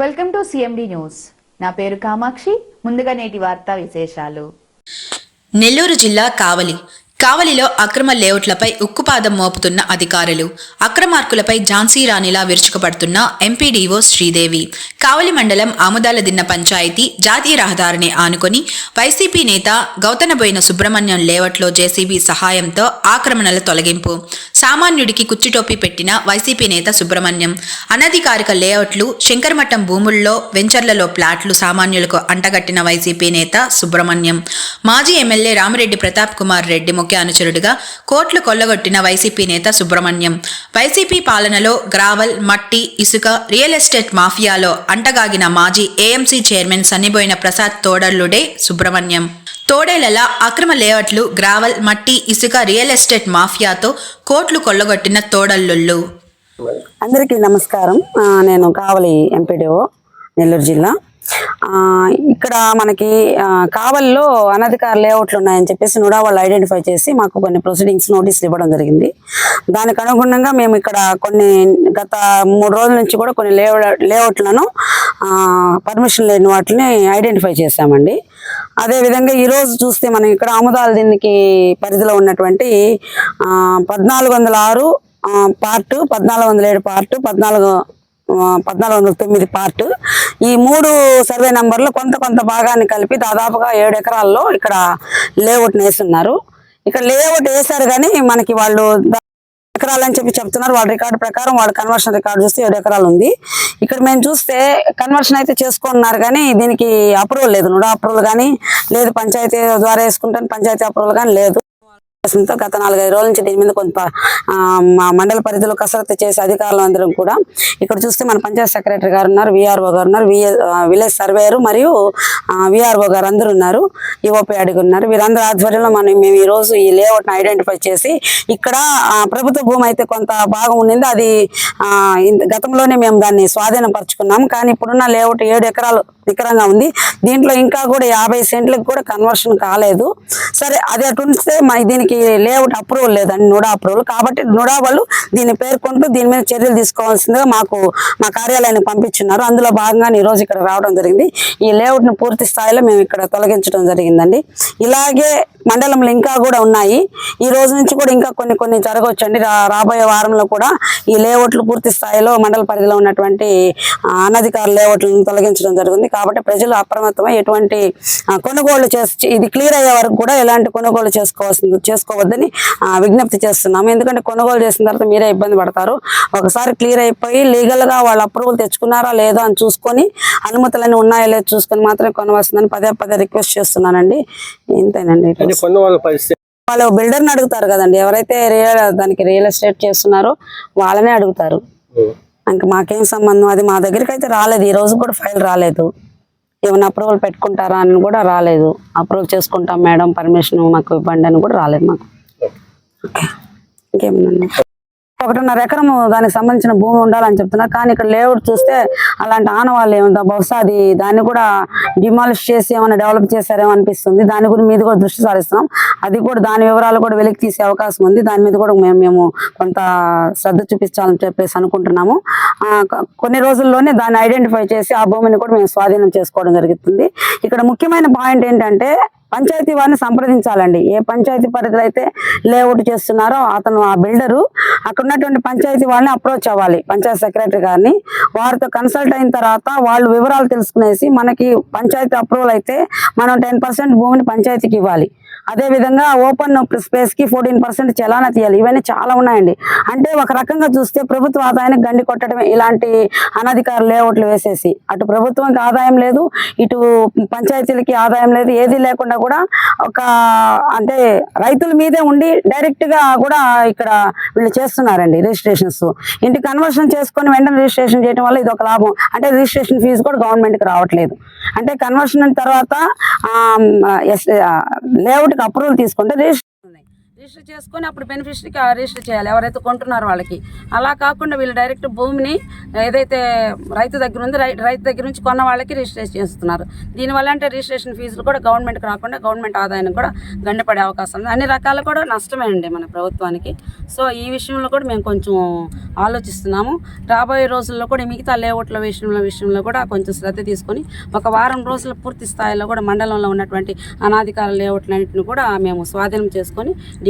Welcome to CMD news. నా పేరు కామాక్షి. ముందుగా నేటి వార్తా విశేషాలు. నెల్లూరు జిల్లా కావలి. కావలిలో అక్రమ లేఅవుట్లపై ఉక్కుపాదం మోపుతున్న అధికారులు. అక్రమార్కులపై ఝాన్సీ రాణిలా విరుచుకుపడుతున్న ఎంపీడీఓ శ్రీదేవి. కావలి మండలం ఆముదాలదిన్న పంచాయతీ జాతీయ రహదారిని ఆనుకొని వైసీపీ నేత గౌతనబోయిన సుబ్రహ్మణ్యం లేఅవుట్లో జేసీబీ సహాయంతో ఆక్రమణల తొలగింపు. సామాన్యుడికి కుచ్చిటోపీ పెట్టిన వైసీపీ నేత సుబ్రహ్మణ్యం. అనధికారిక లేఅవుట్లు శంకరమఠం భూముల్లో వెంచర్లలో ప్లాట్లు సామాన్యులకు అంటగట్టిన వైసీపీ నేత సుబ్రహ్మణ్యం. మాజీ ఎమ్మెల్యే రామిరెడ్డి ప్రతాప్ కుమార్ రెడ్డి ముఖ్య అనుచరుడిగా కోట్లు కొల్లగొట్టిన వైసీపీ నేత సుబ్రహ్మణ్యం. వైసీపీ పాలనలో గ్రావల్ మట్టి ఇసుక రియల్ ఎస్టేట్ మాఫియాలో అంటగాగిన మాజీ ఏఎంసీ చైర్మన్ సన్నిబోయిన ప్రసాద్ తోడర్లుడే సుబ్రహ్మణ్యం. తోడేలల అక్రమ లేఅవుట్లు గ్రావల్ మట్టి ఇసుక రియల్ ఎస్టేట్ మాఫియాతో కోట్లు కొల్లగొట్టిన తోడల్లుళ్ళు. అందరికీ నమస్కారం. నేను కావలి ఎంపీడీఓ నెల్లూరు జిల్లా. ఇక్కడ మనకి కావల్లో అనధికార లేఅవుట్లు ఉన్నాయని చెప్పేసి నుడా వాళ్ళు ఐడెంటిఫై చేసి మాకు కొన్ని ప్రొసీడింగ్స్ నోటీసులు ఇవ్వడం జరిగింది. దానికి అనుగుణంగా మేము ఇక్కడ కొన్ని గత మూడు రోజుల నుంచి కూడా కొన్ని లేఅవుట్లను పర్మిషన్ లేని వాటిని ఐడెంటిఫై చేశామండి. అదేవిధంగా ఈరోజు చూస్తే మనం ఇక్కడ ఆముదాల దీనికి పరిధిలో ఉన్నటువంటి పద్నాలుగు వందల ఆరు పార్ట్ పద్నాలుగు వందల ఏడు పార్ట్ పద్నాలుగు పద్నాలుగు వందల తొమ్మిది పార్ట్. ఈ మూడు సర్వే నంబర్లు కొంత కొంత భాగాన్ని కలిపి దాదాపుగా ఏడు ఎకరాల్లో ఇక్కడ లేఅవుట్ వేస్తున్నారు ఇక్కడ లేఅవుట్ వేశారు కానీ మనకి వాళ్ళు ఎకరాలని ఎకరాలు అని చెప్పి చెప్తున్నారు. వాళ్ళ రికార్డు ప్రకారం వాళ్ళ కన్వర్షన్ రికార్డు చూస్తే ఏడు ఎకరాలు ఉంది. ఇక్కడ మేము చూస్తే కన్వర్షన్ అయితే చేసుకున్నారు కానీ దీనికి అప్రూవల్ లేదు. నుడా అప్రూవల్ కానీ లేదు. పంచాయతీ ద్వారా వేసుకుంటాను. పంచాయతీ అప్రూవల్ కానీ లేదు. ఉద్దేశంతో గత నాలుగైదు రోజుల నుంచి దీని మీద కొంత మండల పరిధిలో కసరత్తు చేసే అధికారులు అందరం కూడా ఇక్కడ చూస్తే మన పంచాయత్ సెక్రటరీ గారు ఉన్నారు విఆర్ఓ గారు ఉన్నారు విలేజ్ సర్వేయర్ మరియు విఆర్ఓ గారు అందరు ఉన్నారు యువపీ అడిగి ఉన్నారు. వీరందరి ఆధ్వర్యంలో మనం మేము ఈ రోజు ఈ లేఅవుట్ని ఐడెంటిఫై చేసి ఇక్కడ ప్రభుత్వ భూమి అయితే కొంత భాగం ఉండింది అది గతంలోనే మేము దాన్ని స్వాధీనం పరుచుకున్నాం కానీ ఇప్పుడున్న లేఅవుట్ ఏడు ఎకరాలు నికరంగా ఉంది. దీంట్లో ఇంకా కూడా యాభై సెంట్లకు కూడా కన్వర్షన్ కాలేదు. సరే అది అటు మా దీనికి లేఅవుట్ అప్రూవల్ లేదండి నుడా అప్రూవల్ కాబట్టి నుడా వాళ్ళు దీన్ని పేర్కొంటూ దీని మీద చర్యలు తీసుకోవాల్సిందిగా మాకు మా కార్యాలయానికి పంపించున్నారు. అందులో భాగంగా ఈరోజు ఇక్కడ రావడం జరిగింది. ఈ లేఅవుట్ను పూర్తి స్థాయిలో మేము ఇక్కడ తొలగించడం జరిగిందండి. ఇలాగే మండలంలో ఇంకా కూడా ఉన్నాయి. ఈ రోజు నుంచి కూడా ఇంకా కొన్ని కొన్ని జరగవచ్చండి. రా రాబోయే వారంలో కూడా ఈ లేఅవుట్లు పూర్తి స్థాయిలో మండల పరిధిలో ఉన్నటువంటి అనధికార లేఅవుట్లను తొలగించడం జరుగుతుంది. కాబట్టి ప్రజలు అప్రమత్తమై ఎటువంటి ఆ, కొనుగోలు చేసి ఇది క్లియర్ అయ్యే వరకు కూడా ఎలాంటి కొనుగోలు చేసుకోవాల్సింది చేసుకోవద్దని విజ్ఞప్తి చేస్తున్నాము. ఎందుకంటే కొనుగోలు చేసిన తర్వాత మీరే ఇబ్బంది పడతారు. ఒకసారి క్లియర్ అయిపోయి లీగల్గా వాళ్ళ అప్రూవల్ తెచ్చుకున్నారా లేదా అని చూసుకొని అనుమతులన్నీ ఉన్నాయో లేదో చూసుకొని మాత్రమే కొనవలసిందని పదే పదే రిక్వెస్ట్ చేస్తున్నానండి. ఇంతేనండి వాళ్ళు బిల్డర్ని అడుగుతారు కదండి. ఎవరైతే రియల్ దానికి రియల్ ఎస్టేట్ చేస్తున్నారో వాళ్ళనే అడుగుతారు. ఇంకా మాకేం సంబంధం? అది మా దగ్గరికి అయితే రాలేదు. ఈ రోజు కూడా ఫైల్ రాలేదు. ఏమైనా అప్రూవల్ పెట్టుకుంటారా అని కూడా రాలేదు. అప్రూవల్ చేసుకుంటాం మేడం పర్మిషన్ మాకు ఇవ్వండి అని కూడా రాలేదు మాకు. ఇంకేమన్నా ఒకటిన్నర ఎకరం దానికి సంబంధించిన భూమి ఉండాలని చెప్తున్నారు కానీ ఇక్కడ లేఅవుట్ చూస్తే అలాంటి ఆనవాళ్ళు ఏముందో? బహుశా అది దాన్ని కూడా డిమాలిష్ చేసి ఏమైనా డెవలప్ చేశారేమో అనిపిస్తుంది. దాని గురించి మీద కూడా దృష్టి సారిస్తున్నాం. అది కూడా దాని వివరాలు కూడా వెలికి తీసే అవకాశం ఉంది. దాని మీద కూడా మేము మేము కొంత శ్రద్ధ చూపించాలని చెప్పేసి అనుకుంటున్నాము. కొన్ని రోజుల్లోనే దాన్ని ఐడెంటిఫై చేసి ఆ భూమిని కూడా మేము స్వాధీనం చేసుకోవడం జరుగుతుంది. ఇక్కడ ముఖ్యమైన పాయింట్ ఏంటంటే పంచాయతీ వారిని సంప్రదించాలండి. ఏ పంచాయతీ పరిధిలో అయితే లేఅవుట్ చేస్తున్నారో అతను ఆ బిల్డరు అక్కడ ఉన్నటువంటి పంచాయతీ వాళ్ళని అప్రోచ్ అవ్వాలి. పంచాయతీ సెక్రటరీ గారిని. వారితో కన్సల్ట్ అయిన తర్వాత వాళ్ళు వివరాలు తెలుసుకునేసి మనకి పంచాయతీ అప్రూవల్ అయితే మనం టెన్ భూమిని పంచాయతీకి ఇవ్వాలి. అదే విధంగా ఓపెన్ స్పేస్కి ఫోర్టీన్ పర్సెంట్ చలానా తీయాలి. ఇవన్నీ చాలా ఉన్నాయండి. అంటే ఒక రకంగా చూస్తే ప్రభుత్వ ఆదాయానికి గండి కొట్టడమే ఇలాంటి అనధికార లేఅవుట్లు వేసేసి. అటు ప్రభుత్వానికి ఆదాయం లేదు ఇటు పంచాయతీలకి ఆదాయం లేదు ఏది లేకుండా కూడా ఒక అంటే రైతుల మీదే ఉండి డైరెక్ట్గా కూడా ఇక్కడ వీళ్ళు చేస్తున్నారండి రిజిస్ట్రేషన్స్ ఇంటి కన్వర్షన్ చేసుకొని వెంటనే రిజిస్ట్రేషన్ చేయడం వల్ల ఇది ఒక లాభం. అంటే రిజిస్ట్రేషన్ ఫీజు కూడా గవర్నమెంట్కి రావట్లేదు. అంటే కన్వర్షన్ తర్వాత లేఅవుట్కి అప్రూవల్ తీసుకుంటే రిజిస్ట్రేషన్ రిజిస్టర్ చేసుకొని అప్పుడు బెనిఫిషరీకి రిజిస్టర్ చేయాలి. ఎవరైతే కొంటున్నారో వాళ్ళకి. అలా కాకుండా వీళ్ళు డైరెక్ట్ భూమిని ఏదైతే రైతు దగ్గర ఉంది రైతు దగ్గర నుంచి కొన్న వాళ్ళకి రిజిస్ట్రేషన్ చేస్తున్నారు. దీనివల్ల అంటే రిజిస్ట్రేషన్ ఫీజులు కూడా గవర్నమెంట్కి రాకుండా గవర్నమెంట్ ఆదాయం కూడా గండపడే అవకాశం ఉంది. అన్ని రకాలు కూడా నష్టమే అండి మన ప్రభుత్వానికి. సో ఈ విషయంలో కూడా మేము కొంచెం ఆలోచిస్తున్నాము. రాబోయే రోజుల్లో కూడా మిగతా లేఅవుట్ల విషయంలో విషయంలో కూడా కొంచెం శ్రద్ధ తీసుకొని ఒక వారం రోజుల పూర్తి స్థాయిలో కూడా మండలంలో ఉన్నటువంటి అనాధికార లేఅవుట్లన్నింటిని కూడా మేము స్వాధీనం చేసుకొని